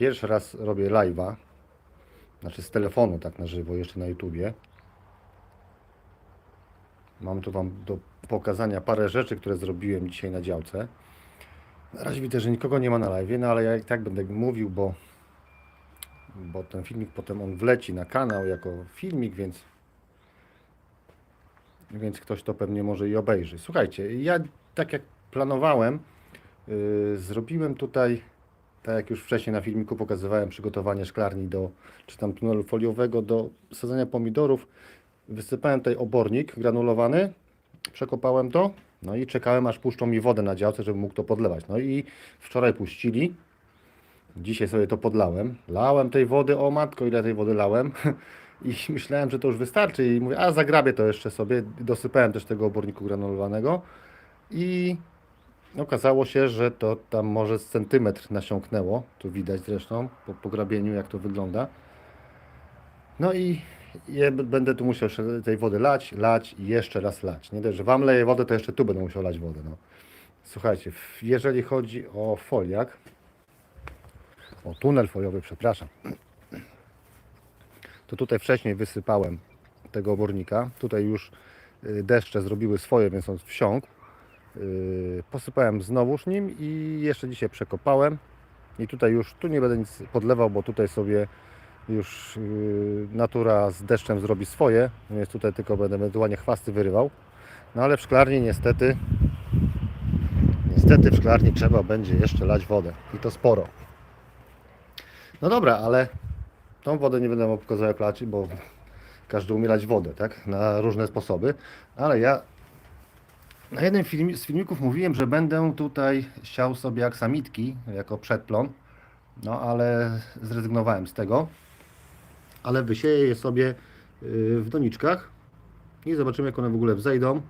Pierwszy raz robię live'a. Znaczy z telefonu tak na żywo, jeszcze na YouTubie. Mam tu Wam do pokazania parę rzeczy, które zrobiłem dzisiaj na działce. Na razie widzę, że nikogo nie ma na live, no ale ja i tak będę mówił, bo, bo ten filmik potem on wleci na kanał jako filmik, więc, więc ktoś to pewnie może i obejrzy. Słuchajcie, ja tak jak planowałem, yy, zrobiłem tutaj, tak jak już wcześniej na filmiku pokazywałem, przygotowanie szklarni do, czy tam tunelu foliowego do sadzenia pomidorów. Wysypałem tutaj obornik granulowany, przekopałem to, no i czekałem aż puszczą mi wodę na działce, żebym mógł to podlewać. No i wczoraj puścili, dzisiaj sobie to podlałem. Lałem tej wody, o matko, ile tej wody lałem. I myślałem, że to już wystarczy i mówię, a zagrabię to jeszcze sobie. Dosypałem też tego oborniku granulowanego i okazało się, że to tam może z centymetr nasiąknęło. Tu widać zresztą po pograbieniu jak to wygląda. No i będę tu musiał tej wody lać, lać i jeszcze raz lać. Nie dość, że Wam leję wodę, to jeszcze tu będę musiał lać wodę. No. Słuchajcie, jeżeli chodzi o foliak, o tunel foliowy, przepraszam, to tutaj wcześniej wysypałem tego obornika. Tutaj już y, deszcze zrobiły swoje, więc on wsiąkł. Yy, Posypałem znowuż nim i jeszcze dzisiaj przekopałem. I tutaj już, tu nie będę nic podlewał, bo tutaj sobie już yy, natura z deszczem zrobi swoje, więc tutaj tylko będę ewentualnie chwasty wyrywał. No ale w szklarni niestety, niestety w szklarni trzeba będzie jeszcze lać wodę i to sporo. No dobra, ale tą wodę nie będę pokazał jak lać, bo każdy umie lać wodę, tak? Na różne sposoby, ale ja na jednym film, z filmików mówiłem, że będę tutaj siał sobie aksamitki jako przedplon, no ale zrezygnowałem z tego. Ale wysieję je sobie yy, w doniczkach i zobaczymy jak one w ogóle wzejdą.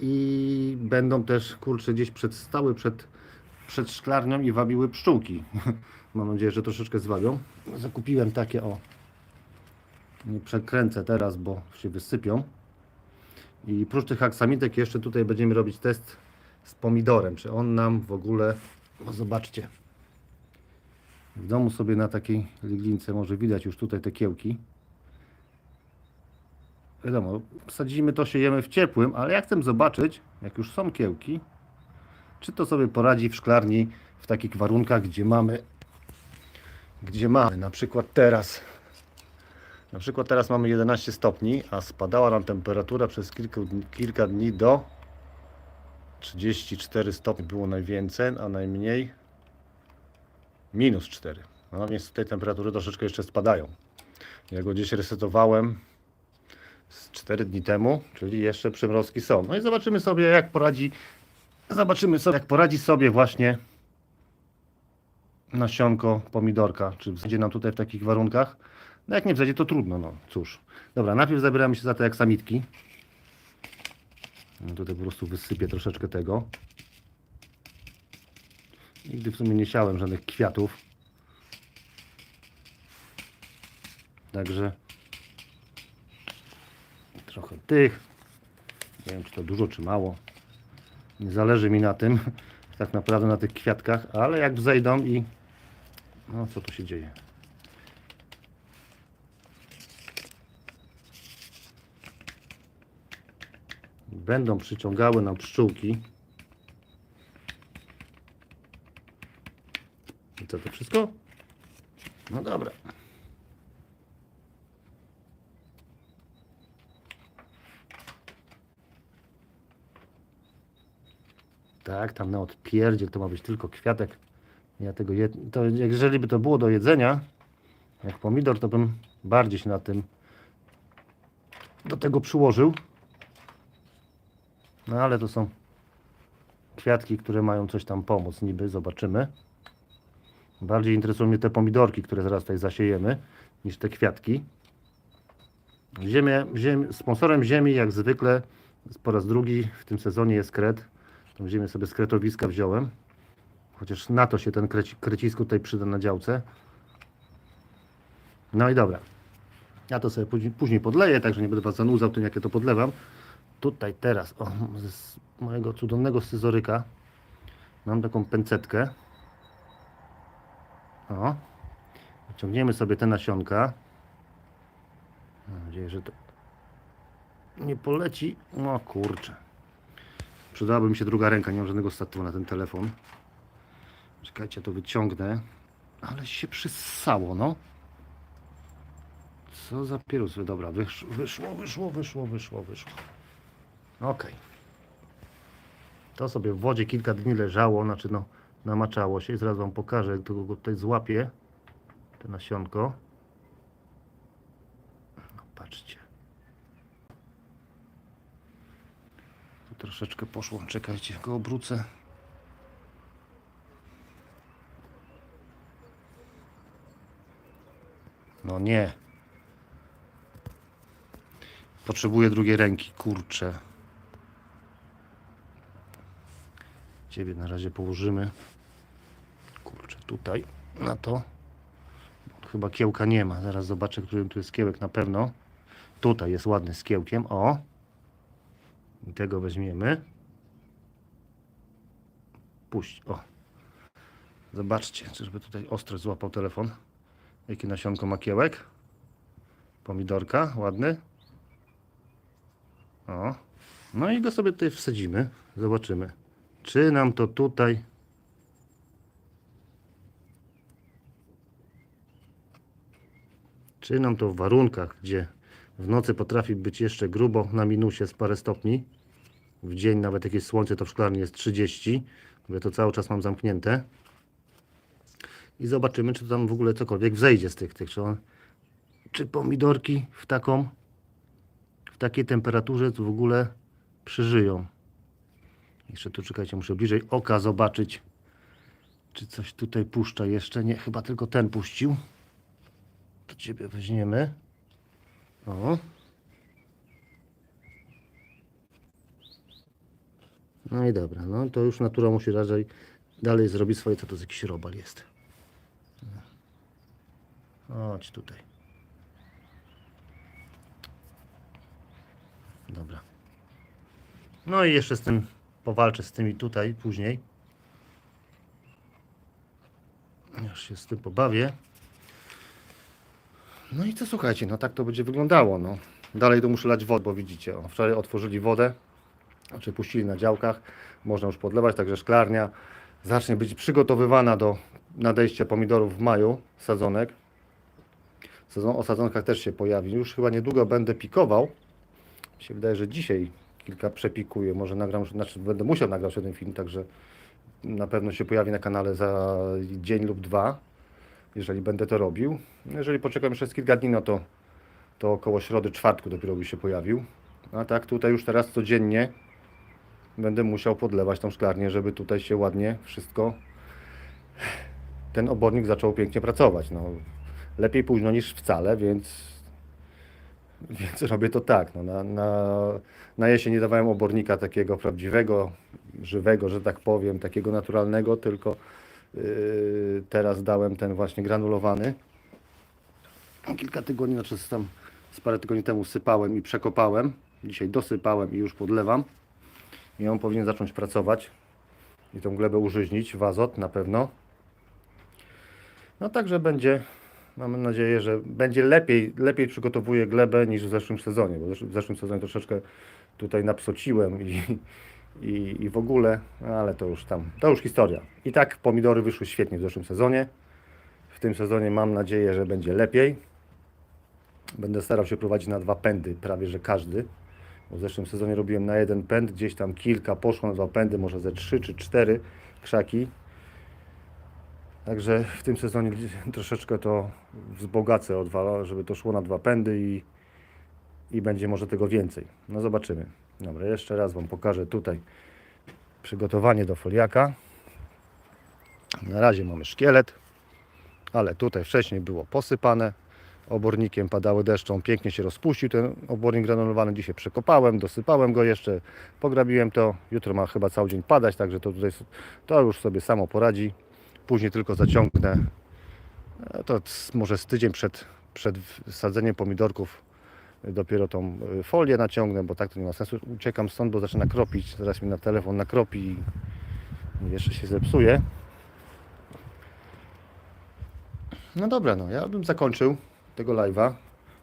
I będą też, kurczę, gdzieś przed, stały przed, przed szklarnią i wabiły pszczółki. Mam nadzieję, że troszeczkę zwabią. Zakupiłem takie o. Nie przekręcę teraz, bo się wysypią. I prócz tych aksamitek jeszcze tutaj będziemy robić test z pomidorem. Czy on nam w ogóle, no zobaczcie, w domu sobie na takiej liglince może widać już tutaj te kiełki. Wiadomo, sadzimy to, siejemy w ciepłym, ale ja chcę zobaczyć, jak już są kiełki, czy to sobie poradzi w szklarni w takich warunkach, gdzie mamy, gdzie mamy na przykład teraz na przykład teraz mamy 11 stopni, a spadała nam temperatura przez kilka, kilka dni do 34 stopni było najwięcej, a najmniej minus 4. No więc tutaj temperatury troszeczkę jeszcze spadają. Ja go gdzieś resetowałem z 4 dni temu, czyli jeszcze przymrozki są. No i zobaczymy sobie jak poradzi zobaczymy sobie jak poradzi sobie właśnie nasionko pomidorka, czy wzejdzie nam tutaj w takich warunkach. No jak nie wzejdzie, to trudno, no cóż. Dobra, najpierw zabieramy się za te aksamitki. No tutaj po prostu wysypię troszeczkę tego. Nigdy w sumie nie siałem żadnych kwiatów. Także trochę tych. Nie wiem, czy to dużo, czy mało. Nie zależy mi na tym, tak naprawdę na tych kwiatkach, ale jak wzejdą i... No, co tu się dzieje? Będą przyciągały nam pszczółki. I co to wszystko? No dobra. Tak, tam na odpierdziel to ma być tylko kwiatek. Ja tego je... to jeżeli by to było do jedzenia, jak pomidor, to bym bardziej się na tym do tego przyłożył. No ale to są kwiatki, które mają coś tam pomóc, niby, zobaczymy. Bardziej interesują mnie te pomidorki, które zaraz tutaj zasiejemy, niż te kwiatki. Ziemię, ziem, sponsorem ziemi, jak zwykle, po raz drugi w tym sezonie jest kret. Tą ziemię sobie z kretowiska wziąłem. Chociaż na to się ten kreci, krecisko tutaj przyda na działce. No i dobra. Ja to sobie później, podleję, także nie będę Was zanudzał tym, jak ja to podlewam tutaj teraz, o, z mojego cudownego scyzoryka mam taką pęcetkę. O. Wyciągniemy sobie te nasionka. Mam nadzieję, że to nie poleci. O kurczę. Przydałaby mi się druga ręka, nie mam żadnego statu na ten telefon. Czekajcie, to wyciągnę. Ale się przyssało, no. Co za pierusy. Dobra, wysz, wyszło, wyszło, wyszło, wyszło, wyszło. Okej. To sobie w wodzie kilka dni leżało, znaczy no namaczało się i zaraz Wam pokażę, jak go tutaj złapię. To nasionko. No, patrzcie. Tu troszeczkę poszło. Czekajcie, go obrócę. No nie. Potrzebuję drugiej ręki, kurczę. Ciebie na razie położymy. Kurczę, tutaj na to. Chyba kiełka nie ma. Zaraz zobaczę, którym tu jest kiełek na pewno. Tutaj jest ładny z kiełkiem. O. I tego weźmiemy. Puść. O. Zobaczcie, czyżby tutaj ostro złapał telefon. Jakie nasionko ma kiełek. Pomidorka, ładny. O. No i go sobie tutaj wsadzimy. Zobaczymy. Czy nam to tutaj Czy nam to w warunkach, gdzie w nocy potrafi być jeszcze grubo na minusie z parę stopni, w dzień nawet jakieś słońce to w szklarni jest 30, bo to cały czas mam zamknięte. I zobaczymy, czy tam w ogóle cokolwiek wzejdzie z tych, tych czy, on, czy pomidorki w taką, w takiej temperaturze w ogóle przeżyją. Jeszcze tu czekajcie, muszę bliżej oka zobaczyć, czy coś tutaj puszcza jeszcze. Nie, chyba tylko ten puścił. To ciebie weźmiemy. O. No i dobra, no to już natura musi raczej dalej zrobić swoje, co to z jakiś robal jest. Chodź tutaj. Dobra. No i jeszcze z tym powalczę z tymi tutaj później. Już się z tym pobawię. No i co słuchajcie, no tak to będzie wyglądało. No. Dalej to muszę lać wodę, bo widzicie, o, wczoraj otworzyli wodę, znaczy puścili na działkach, można już podlewać, także szklarnia zacznie być przygotowywana do nadejścia pomidorów w maju, sadzonek. Sezon o sadzonkach też się pojawi. Już chyba niedługo będę pikował. Mi się wydaje, że dzisiaj kilka przepikuję. Może nagram, znaczy będę musiał nagrać ten film, także na pewno się pojawi na kanale za dzień lub dwa, jeżeli będę to robił. Jeżeli poczekam jeszcze kilka dni, no to, to około środy, czwartku dopiero by się pojawił. A tak tutaj już teraz codziennie będę musiał podlewać tą szklarnię, żeby tutaj się ładnie wszystko, ten obornik zaczął pięknie pracować. No, lepiej późno niż wcale, więc więc robię to tak. No, na, na, na jesień nie dawałem obornika takiego prawdziwego, żywego, że tak powiem, takiego naturalnego, tylko yy, teraz dałem ten właśnie granulowany. Kilka tygodni, znaczy tam z parę tygodni temu sypałem i przekopałem. Dzisiaj dosypałem i już podlewam. I on powinien zacząć pracować i tą glebę użyźnić w azot na pewno. No także będzie, mamy nadzieję, że będzie lepiej, lepiej przygotowuje glebę niż w zeszłym sezonie, bo w zesz- w zeszłym sezonie troszeczkę tutaj napsociłem i, i, i w ogóle, ale to już tam, to już historia. I tak pomidory wyszły świetnie w zeszłym sezonie. W tym sezonie mam nadzieję, że będzie lepiej. Będę starał się prowadzić na dwa pędy, prawie że każdy. Bo w zeszłym sezonie robiłem na jeden pęd, gdzieś tam kilka poszło na dwa pędy, może ze trzy czy cztery krzaki. Także w tym sezonie troszeczkę to wzbogacę o dwa, żeby to szło na dwa pędy i, i będzie może tego więcej. No zobaczymy. Dobra, jeszcze raz Wam pokażę tutaj przygotowanie do foliaka. Na razie mamy szkielet, ale tutaj wcześniej było posypane obornikiem, padały deszczą, pięknie się rozpuścił ten obornik granulowany. Dzisiaj przekopałem, dosypałem go jeszcze, pograbiłem to. Jutro ma chyba cały dzień padać, także to tutaj to już sobie samo poradzi. Później tylko zaciągnę, e, to może z tydzień przed, przed sadzeniem pomidorków dopiero tą y, folię naciągnę, bo tak to nie ma sensu. Uciekam stąd, bo zaczyna kropić. Zaraz mi na telefon nakropi i jeszcze się zepsuje. No dobra, no ja bym zakończył tego live'a,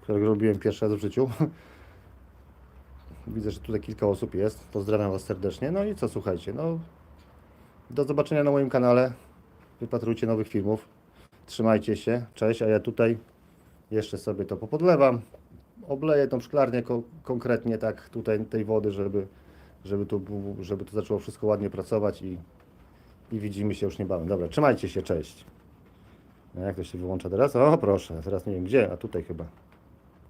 którego robiłem pierwszy raz w życiu. Widzę, że tutaj kilka osób jest. Pozdrawiam Was serdecznie. No i co, słuchajcie, no do zobaczenia na moim kanale. Wypatrujcie nowych filmów. Trzymajcie się. Cześć, a ja tutaj jeszcze sobie to popodlewam. Obleję tą szklarnię ko- konkretnie tak tutaj tej wody, żeby, żeby, był- żeby to zaczęło wszystko ładnie pracować i, i widzimy się już niebawem. Dobra, trzymajcie się, cześć. A jak to się wyłącza teraz? O, proszę, teraz nie wiem gdzie, a tutaj chyba.